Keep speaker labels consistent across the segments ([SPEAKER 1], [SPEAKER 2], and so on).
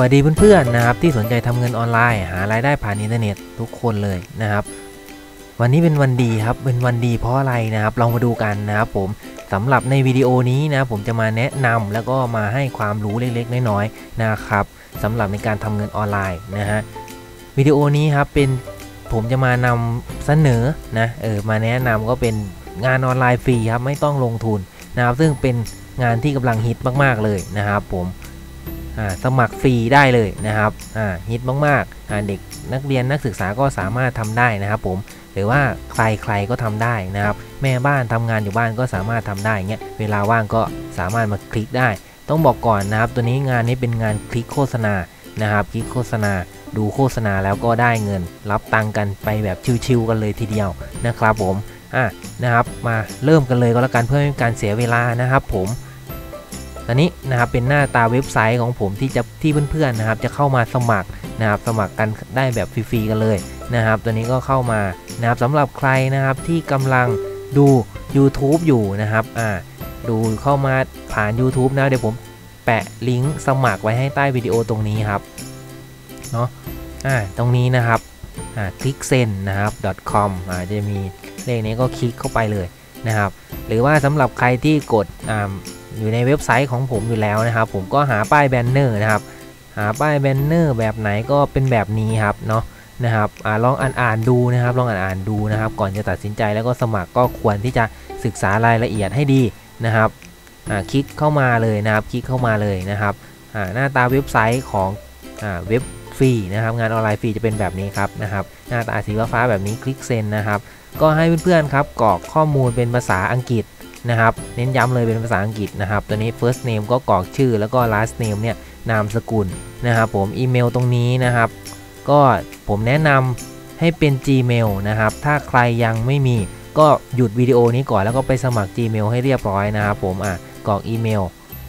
[SPEAKER 1] วัสดีเพื่อนๆนะครับที่สนใจทำเงินออนไลน์ หารายได้ผ่านอินเทอร์เน็ตทุกคนเลยนะครับ วันนี้เป็นวันดีครับเป็นวันดีเพราะอะไรนะครับลองมาดูกันนะครับผมสำหรับในวิดีโอนี้นะผมจะมาแนะนำแล้วก็มาให้ความรู้เล็กๆ น้อยๆนะครับสำหรับในการทำเงินออนไลน์นะฮะวิดีโอนี้ครับเป็นผมจะมานำเสนอนะเออมาแนะนำก็เป็นงานออนไลน์ฟรีครับไม่ต้องลงทุนนะครับซึ่งเป็นงานที่กำลังฮิตมากๆเลยนะครับผม สมัครฟรีได้เลยนะครับฮิตมากๆเด็กนักเรียนนักศึกษาก็สามารถทำได้นะครับผมหรือว่าใครใครก็ทำได้นะครับ แม่บ้านทำงานอยู่บ้านก็สามารถทำได้เงี้ยเวลาว่างก็สามารถมาคลิกได้ ต้องบอกก่อนนะครับ ตัวนี้งานนี้เป็นงานคลิกโฆษณานะครับคลิกโฆษณาดูโฆษณาแล้วก็ได้เงิน รับตังกันไปแบบชิวๆกันเลยทีเดียวนะครับผมอะนะครับมาเริ่มกันเลยก็แล้วกันเพื่อไม่ให้การเสียเวลานะครับผม ตอนนี้นะครับเป็นหน้าตาเว็บไซต์ของผมที่จะที่เพื่อนๆนะครับจะเข้ามาสมัครนะครับสมัครกันได้แบบฟรีๆกันเลยนะครับตัวนี้ก็เข้ามานะครับสำหรับใครนะครับที่กำลังดู YouTube อยู่นะครับอ่าดูเข้ามาผ่าน YouTube นะเดี๋ยวผมแปะลิงก์สมัครไว้ให้ใต้วิดีโอตรงนี้ครับเนาะอ่าตรงนี้นะครับอ่าคลิกเซนนะครับ .com อ่าจะมีเลขนี้ก็คลิกเข้าไปเลยนะครับ หรือว่าสำหรับใครที่กดอ่า อยู่ในเว็บไซต์ของผมอยู่แล้วนะครับ ผมก็หาป้ายแบนเนอร์นะครับ หาป้ายแบนเนอร์แบบไหนก็เป็นแบบนี้ครับเนาะนะครับอลองอ่านอ่านดูนะครับ ลองอ่านอ่านดูนะครับ ก่อนจะตัดสินใจแล้วก็สมัครก็ควรที่จะศึกษารายละเอียดให้ดีนะครับคลิกเข้ามาเลยนะครับ คลิกเข้ามาเลยนะครับหน้าตาเว็บไซต์ของเว็บฟรีนะครับ งานออนไลน์ฟรีจะเป็นแบบนี้ครับนะครับ หน้าตาสีฟ้าแบบนี้คลิกเซ็นนะครับ ก็ให้เพื่อนๆครับกรอกข้อมูลเป็นภาษาอังกฤษ นะครับ เน้นย้ำเลยเป็นภาษาอังกฤษนะครับ ตัวนี้ first name ก็กรอกชื่อแล้วก็ last name เนี่ยนามสกุลนะครับผมอีเมลตรงนี้นะครับ ก็ผมแนะนำให้เป็น Gmail นะครับ ถ้าใครยังไม่มีก็หยุดวิดีโอนี้ก่อนแล้วก็ไปสมัคร Gmail ให้เรียบร้อยนะครับผมอะกรอกอีเมล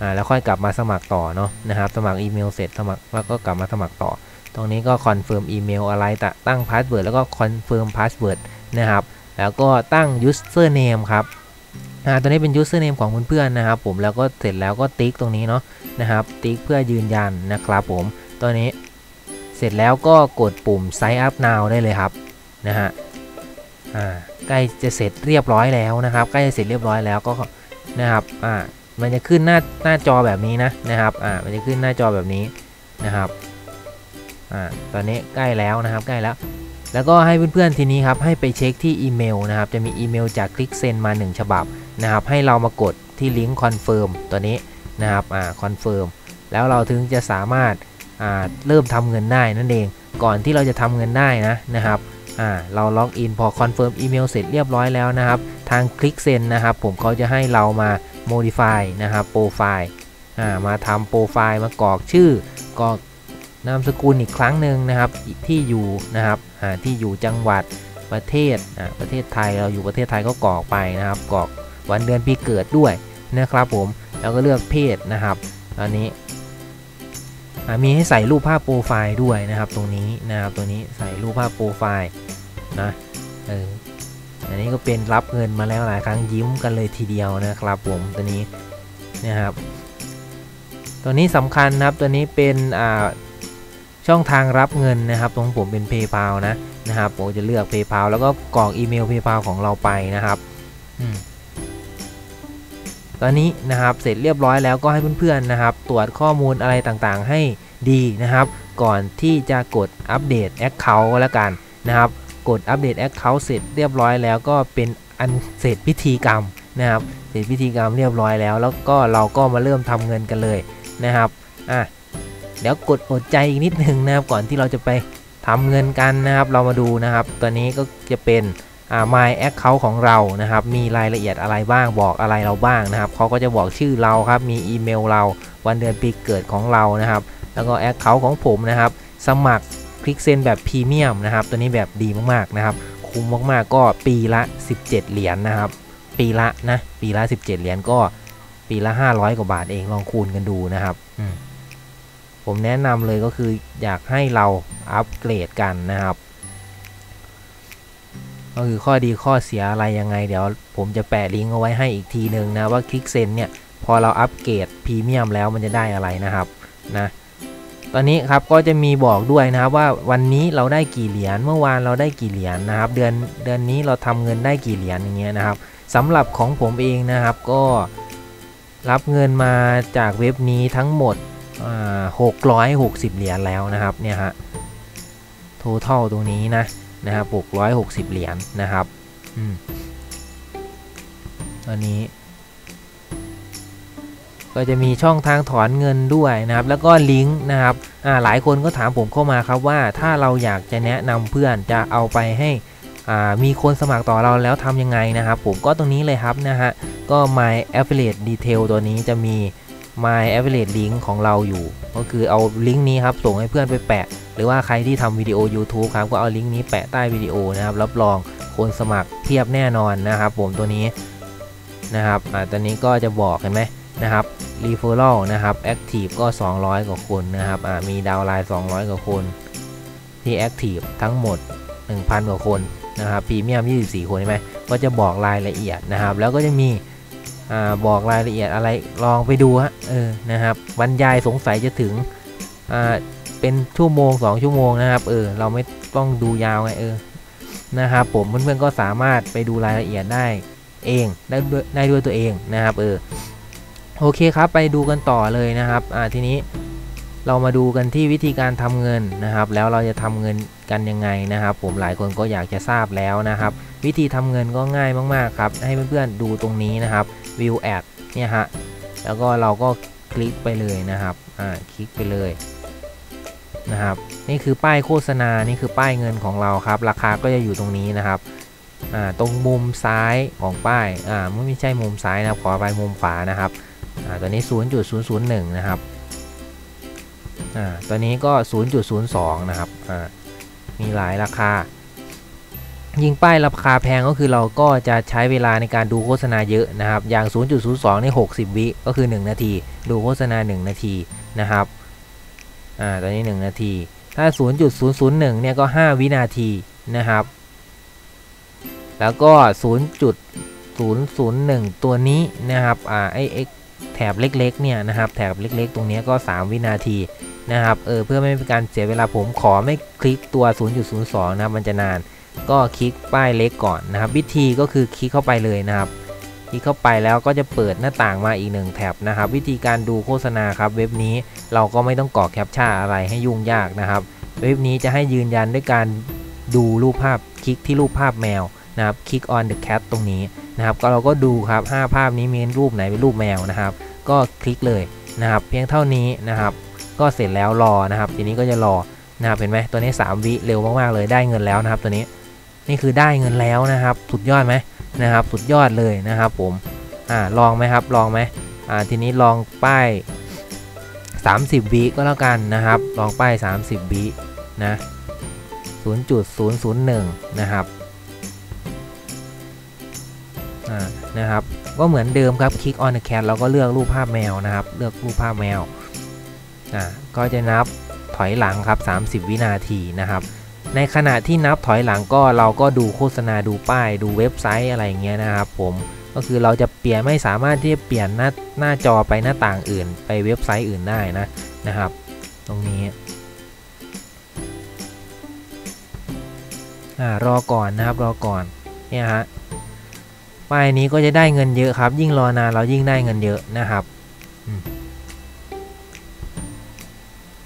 [SPEAKER 1] อ่าแล้วค่อยกลับมาสมัครต่อเนาะนะครับสมัครอีเมลเสร็จสมัครแล้วก็กลับมาสมัครต่อ ตรงนี้ก็คอนเฟิร์มอีเมลอะไรตตั้งพาสเวิร์ดแล้วก็คอนเฟิร์มพาสเวิร์ดนะครับแล้วก็ตั้ง username ครับ อ่าตัวนี้เป็น username ของเพื่อนๆนะครับผมแล้วก็เสร็จแล้วก็ติ๊กตรงนี้เนาะนะครับติ๊กเพื่อยืนยันนะครับผมตัวนี้เสร็จแล้วก็กดปุ่ม sign up now ได้เลยครับนะฮะอ่าใกล้จะเสร็จเรียบร้อยแล้วนะครับใกล้จะเสร็จเรียบร้อยแล้วก็นะครับอ่ามันจะขึ้นหน้าหน้าจอแบบนี้นะนะครับอ่ามันจะขึ้นหน้าจอแบบนี้นะครับอ่าตอนนี้ใกล้แล้วนะครับใกล้แล้ว แล้วก็ให้เพื่อนๆทีนี้ครับให้ไปเช็คที่อีเมลนะครับจะมีอีเมลจากคลิกเซนมา 1 ฉบับ นะครับให้เรามากดที่ลิงก์คอนเฟิร์มตัวนี้นะครับอ่าคอนเฟิร์มแล้วเราถึงจะสามารถเริ่มทำเงินได้นั่นเอง ก่อนที่เราจะทำเงินได้นะนะครับเราล็อกอินพอคอนเฟิร์มอีเมลเสร็จเรียบร้อยแล้วนะครับทางคลิกเซ็นนะครับผมเขาจะให้เรามา modify นะครับโปรไฟล์มาทำโปรไฟล์มากรอกชื่อกรอกนามสกุลอีกครั้งหนึ่งนะครับที่อยู่นะครับที่อยู่จังหวัดประเทศประเทศไทยเราอยู่ประเทศไทยก็กรอกไปนะครับกรอก วันเดือนปีเกิดด้วยนะครับผมแล้วก็เลือกเพศนะครับตอนนี้มีให้ใส่รูปภาพโปรไฟล์ด้วยนะครับตรงนี้นะครับตัวนี้ใส่รูปภาพโปรไฟล์นะเอออันนี้ก็เป็นรับเงินมาแล้วหลายครั้งยิ้มกันเลยทีเดียวนะครับผมตัวนี้นะครับ ตัวนี้สำคัญนะครับตัวนี้เป็นอ่าช่องทางรับเงินนะครับตรงผมเป็น PayPal นะนะครับผมจะเลือก PayPal แล้วก็กรอกอีเมล PayPal ของเราไปนะครับ ตอนนี้นะครับเสร็จเรียบร้อยแล้วก็ให้เพื่อนๆนะครับ ตรวจข้อมูลอะไรต่างๆ ให้ดีนะครับ ก่อนที่จะกดอัปเดต Account แล้วกันนะครับ กดอัปเดต Account เสร็จเรียบร้อยแล้วก็เป็นอันเสร็จพิธีกรรมนะครับ เสร็จพิธีกรรมเรียบร้อยแล้ว แล้วก็เราก็มาเริ่มทำเงินกันเลยนะครับอะเดี๋ยวกดอดใจอีกนิดนึงนะครับก่อนที่เราจะไปทำเงินกันนะครับ เรามาดูนะครับ ตัวนี้ก็จะเป็น My Account ของเรานะครับ มีรายละเอียดอะไรบ้างบอกอะไรเราบ้างนะครับเขาก็จะบอกชื่อเราครับ มีอีเมลเรา วันเดือนปีเกิดของเรานะครับ แล้วก็ Account ของผมนะครับ สมัครคลิกเซนแบบพรีเมียมนะครับ ตัวนี้แบบดีมากๆนะครับ คุ้มมากๆก็ปีละ 17 เหรียญนนะครับ ปีละนะ ปีละ 17 เหรียญก็ปีละ 500 กว่าบาทเองลองคูณกันดูนะครับผมแนะนำเลยก็คืออยากให้เราอัปเกรดกันนะครับ ก็คือข้อดีข้อเสียอะไรยังไง เดี๋ยวผมจะแปะลิงก์เอาไว้ให้อีกทีหนึ่งนะว่าคลิกเซนเนี่ยพอเราอัปเกรดพรีเมียมแล้วมันจะได้อะไรนะครับนะตอนนี้ครับก็จะมีบอกด้วยนะครับว่าวันนี้เราได้กี่เหรียญเมื่อวานเราได้กี่เหรียญนะครับ เดือนเดือนนี้เราทำเงินได้กี่เหรียญอย่างเงี้ยนะครับสำหรับของผมเองนะครับก็รับเงินมาจากเว็บนี้ทั้งหมดหกร้อยหกสิบเหรียญแล้วนะครับเนี่ยฮะ total ตรงนี้นะ นะครับหกร้อยหกสิบเหรียญนะครับอืมตอนนี้ ก็จะมีช่องทางถอนเงินด้วยนะครับ แล้วก็ลิงก์นะครับอ่าหลายคนก็ถามผมเข้ามาครับว่าถ้าเราอยากจะแนะนำเพื่อนจะเอาไปให้อ่ามีคนสมัครต่อเราแล้วทำยังไงนะครับ ผมก็ตรงนี้เลยครับนะฮะก็ my affiliate detail ตัวนี้จะมี my affiliate link ของเราอยู่ ก็คือเอาลิงก์นี้ครับส่งให้เพื่อนไปแปะ หรือว่าใครที่ทำวิดีโอ YouTube ครับ ก็เอาลิงก์นี้แปะใต้วิดีโอนะครับ รับรองคนสมัครเพียบแน่นอนนะครับ ผมตัวนี้นะครับอ่าตัวนี้ก็จะบอกเห็นไหมนะครับ referral นะครับ active ก็ 200 กว่าคนนะครับอ่ามีดาวไลน์ 200 กว่าคน ที่ active ทั้งหมด 1,000 กว่าคนนะครับพรีเมียม 24 คนใช่ไหมก็จะบอกรายละเอียดนะครับ แล้วก็จะมี บอกรายละเอียดอะไรลองไปดูฮะเออนะครับบรรยายสงสัยจะถึงเป็นชั่วโมง 2 ชั่วโมงนะครับเออเราไม่ต้องดูยาวไงเออนะครับผมเพื่อนๆก็สามารถไปดูรายละเอียดได้เองได้ด้วยได้ด้วยตัวเองนะครับเออโอเคครับไปดูกันต่อเลยนะครับอ่าทีนี้เรามาดูกันที่วิธีการทำเงินนะครับ แล้วเราจะทำเงินกันยังไงนะครับ ผมหลายคนก็อยากจะทราบแล้วนะครับ วิธีทำเงินก็ง่ายมากๆครับให้เพื่อนๆดูตรงนี้นะครับ view ad เนี่ยฮะ แล้วก็เราก็คลิกไปเลยนะครับ อ่า คลิกไปเลยนะครับ นี่คือป้ายโฆษณา นี่คือป้ายเงินของเราครับ ราคาก็จะอยู่ตรงนี้นะครับ อ่า ตรงมุมซ้ายของป้าย อ่า ไม่ใช่มุมซ้ายนะขอไปมุมขวานะครับ อ่า ตัวนี้ 0.001 นะครับ อ่า ตัวนี้ก็ 0.02 นะครับ อ่า มีหลายราคา ยิงป้ายราคาแพงก็คือเราก็จะใช้เวลาในการดูโฆษณาเยอะนะครับ อย่าง 0.02ใน60 วิก็คือ 1 นาที ดูโฆษณา 1 นาทีนะครับ อ่า ตอนนี้ 1 นาที ถ้า 0.001 เนี่ยก็ 5 วินาทีนะครับ แล้วก็ 0.001 ตัวนี้นะครับ อ่า ไอแถบเล็กๆ เนี่ยนะครับ แถบเล็กๆ ตรงนี้ก็ 3 วินาทีนะครับ เออ เพื่อไม่เป็นการเสียเวลาผมขอไม่คลิกตัว 0.02 นะครับ มันจะนาน ก็คลิกป้ายเล็กก่อนนะครับ วิธีก็คือคลิกเข้าไปเลยนะครับคลิกเข้าไปแล้วก็จะเปิดหน้าต่างมาอีกหนึ่งแท็บนะครับ วิธีการดูโฆษณาครับเว็บนี้เราก็ไม่ต้องกรอกแคปชั่นอะไรให้ยุ่งยากนะครับ เว็บนี้จะให้ยืนยันด้วยการดูรูปภาพคลิกที่รูปภาพแมวนะครับคลิก on the cat ตรงนี้นะครับ ก็เราก็ดูครับ 5 ภาพนี้มีรูปไหนเป็นรูปแมวนะครับ ก็คลิกเลยนะครับ เพียงเท่านี้นะครับ ก็เสร็จแล้วรอนะครับ ทีนี้ก็จะรอนะครับเห็นไหมตัวนี้ 3 วิเร็วมากๆเลยได้เงินแล้วนะครับตัวนี้ นี่คือได้เงินแล้วนะครับ สุดยอดไหมนะครับ สุดยอดเลยนะครับผมอ่าลองไหมครับ ลองไหมอ่าทีนี้ลองป้าย 30วิก็แล้วกันนะครับ ลองป้าย 30วินะ0.001 นะครับอ่านะครับ ก็เหมือนเดิมครับคลิก on the cat เราก็เลือกรูปภาพแมวนะครับ เลือกรูปภาพแมวอ่าก็จะนับถอยหลังครับ 30 วินาทีนะครับ ในขณะที่นับถอยหลังก็เราก็ดูโฆษณาดูป้ายดูเว็บไซต์อะไรอย่างเงี้ยนะครับผมก็คือเราจะเปลี่ยนไม่สามารถที่จะเปลี่ยนหน้าหน้าจอไปหน้าต่างอื่น ไปเว็บไซต์อื่นได้นะนะครับ ตรงนี้อ่ารอก่อนนะครับรอก่อนเนี่ยฮะป้ายนี้ก็จะได้เงินเยอะครับ ยิ่งรอนานเรายิ่งได้เงินเยอะนะครับ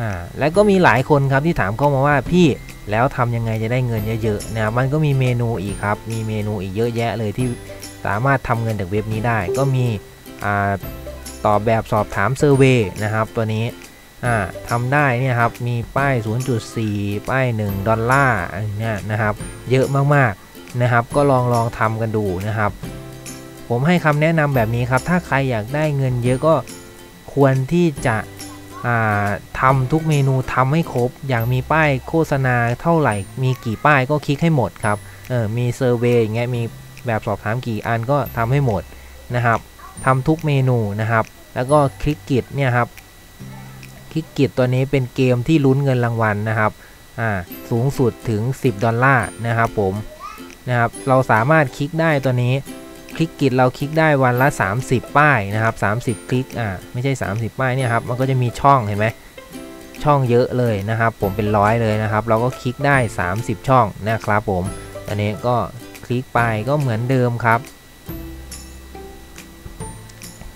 [SPEAKER 1] อ่าแล้วก็มีหลายคนครับที่ถามเข้ามาว่าพี่ แล้วทำยังไงจะได้เงินเยอะๆนะมันก็มีเมนูอีกครับ มีเมนูอีกเยอะแยะเลยที่สามารถทำเงินจากเว็บนี้ได้ ก็มีอตอบแบบสอบถามเซอร์เวยนะครับตัวนี้อ่าทำได้เนี่ยครับ มีป้าย 0.4 ป้าย 1 ดอลลาร์เนี่ยนะครับ เยอะมากๆนะครับ ก็ลองลองทำกันดูนะครับ ผมให้คำแนะนำแบบนี้ครับ ถ้าใครอยากได้เงินเยอะก็ควรที่จะ ทำทุกเมนูทำให้ครบ อย่างมีป้ายโฆษณาเท่าไหร่ มีกี่ป้ายก็คลิกให้หมดครับเออมีเซอร์เวยอย่างเงี้ยมีแบบสอบถามกี่อันก็ทำให้หมดนะครับทำทุกเมนูนะครับ แล้วก็คลิกกิจเนี่ยครับคลิกกิจตัวนี้เป็นเกมที่ลุ้นเงินรางวัลนะครับอ่าสูงสุดถึง 10 ดอลลาร์นะครับผมนะครับเราสามารถคลิกได้ตัวนี้ คลิกกิจเราคลิกได้วันละ 30 ป้ายนะครับ30 คลิกอ่าไม่ใช่ 30 ป้ายเนี่ยครับมันก็จะมีช่องเห็นไหมช่องเยอะเลยนะครับ ผมเป็นร้อยเลยนะครับ เราก็คลิกได้ 30 ช่องนะครับผมอันนี้ก็คลิกไปก็เหมือนเดิมครับ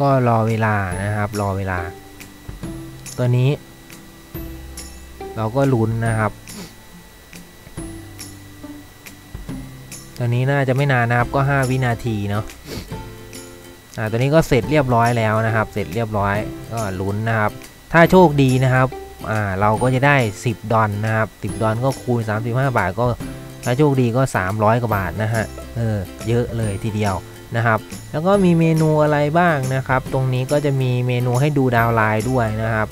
[SPEAKER 1] ก็รอเวลานะครับ รอเวลา ตัวนี้ เราก็ลุ้นนะครับ ตัวนี้น่าจะไม่นานนะครับก็ 5 วินาทีเนาะอ่าตัวนี้ก็เสร็จเรียบร้อยแล้วนะครับ เสร็จเรียบร้อยก็ลุ้นนะครับ ถ้าโชคดีนะครับอ่าเราก็จะได้ 10 ดอลนะครับ 10 ดอลก็คูณ 35 บาทก็ถ้าโชคดีก็ 300 กว่าบาทนะฮะเออเยอะเลยทีเดียวนะครับ แล้วก็มีเมนูอะไรบ้างนะครับ ตรงนี้ก็จะมีเมนูให้ดูดาวไลน์ด้วยนะครับ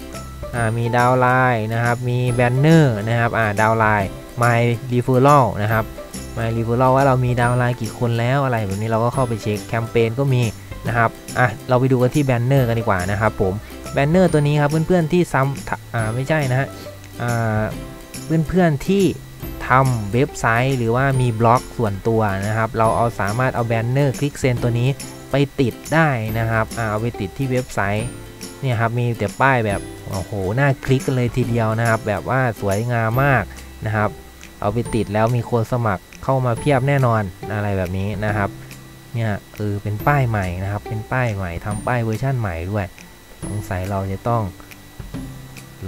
[SPEAKER 1] อ่ามีดาวไลน์นะครับ มีแบนเนอร์นะครับอ่าดาวไลน์ My Referral นะครับ My Referral ว่าเรามีดาวไลน์กี่คนแล้วอะไรแบบนี้เราก็เข้าไปเช็คแคมเปญก็มีนะครับอะเราไปดูกันที่แบนเนอร์กันดีกว่านะครับผมแบนเนอร์ตัวนี้ครับเพื่อนๆที่ซ้ำอ่าไม่ใช่นะฮะอ่าเพื่อนๆที่ทำเว็บไซต์หรือว่ามีบล็อกส่วนตัวนะครับ เราเอาสามารถเอาแบนเนอร์คลิกเซนตัวนี้ไปติดได้นะครับเอาไปติดที่เว็บไซต์เนี่ยครับมีแต่ป้ายแบบโอ้โหน่าคลิกกันเลยทีเดียวนะครับ แบบว่าสวยงามมากนะครับ เอาไปติดแล้วมีคนสมัคร เข้ามาเพียบแน่นอนอะไรแบบนี้นะครับเนี่ยเออเป็นป้ายใหม่นะครับ เป็นป้ายใหม่ทำป้ายเวอร์ชั่นใหม่ด้วยสงสัยเราจะต้อง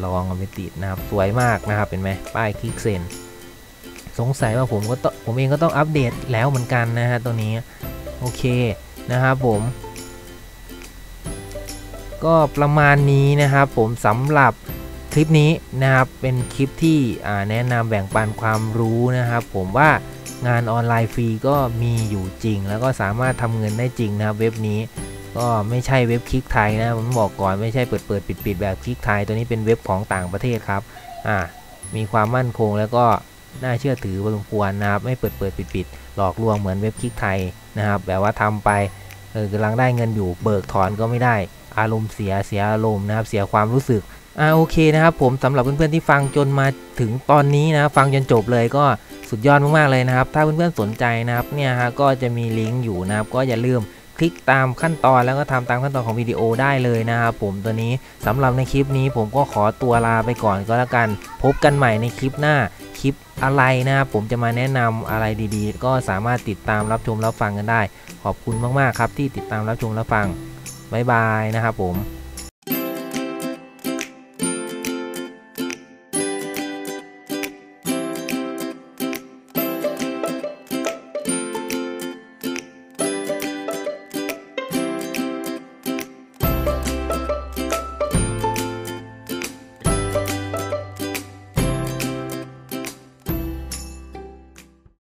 [SPEAKER 1] ลองเอาไปติดนะครับสวยมากนะครับเป็นไหมป้ายคลิกเซนสงสัยว่าผมก็ต้องผมเองก็ต้องอัปเดตแล้วเหมือนกันนะฮะตัวนี้โอเคนะครับผม ก็ประมาณนี้นะครับผมสำหรับคลิปนี้นะครับเป็นคลิปที่แนะนำแบ่งปันความรู้นะครับผมว่า งานออนไลน์ฟรีก็มีอยู่จริง แล้วก็สามารถทำเงินได้จริงนะครับเว็บนี้ก็ไม่ใช่เว็บคลิกไทยนะผมบอกก่อนไม่ใช่เปิดเปิดปิดปิดแบบคลิกไทยตัวนี้เป็นเว็บของต่างประเทศครับอ่ามีความมั่นคงแล้วก็น่าเชื่อถือพอสมควรนะครับไม่เปิดเปิดปิดปิดหลอกลวงเหมือนเว็บคลิกไทยนะครับแบบว่าทำไปเออกำลังได้เงินอยู่เบิกถอนก็ไม่ได้ อารมณ์เสียเสียอารมณ์นะครับเสียความรู้สึกอ่าโอเคนะครับผมสำหรับเพื่อนๆที่ฟังจนมาถึงตอนนี้นะฟังจนจบเลยก็ สุดยอดมากๆเลยนะครับ ถ้าเพื่อนๆสนใจนะครับเนี่ยฮะก็จะมีลิงก์อยู่นะครับ ก็อย่าลืมคลิกตามขั้นตอนแล้วก็ทำตามขั้นตอนของวิดีโอได้เลยนะครับผมตัวนี้สำหรับในคลิปนี้ผมก็ขอตัวลาไปก่อนก็แล้วกัน พบกันใหม่ในคลิปหน้าคลิปอะไรนะครับผมจะมาแนะนำอะไรดีๆ ก็สามารถติดตามรับชมรับฟังกันได้ ขอบคุณมากๆครับที่ติดตามรับชมรับฟังบ๊ายบายนะครับผม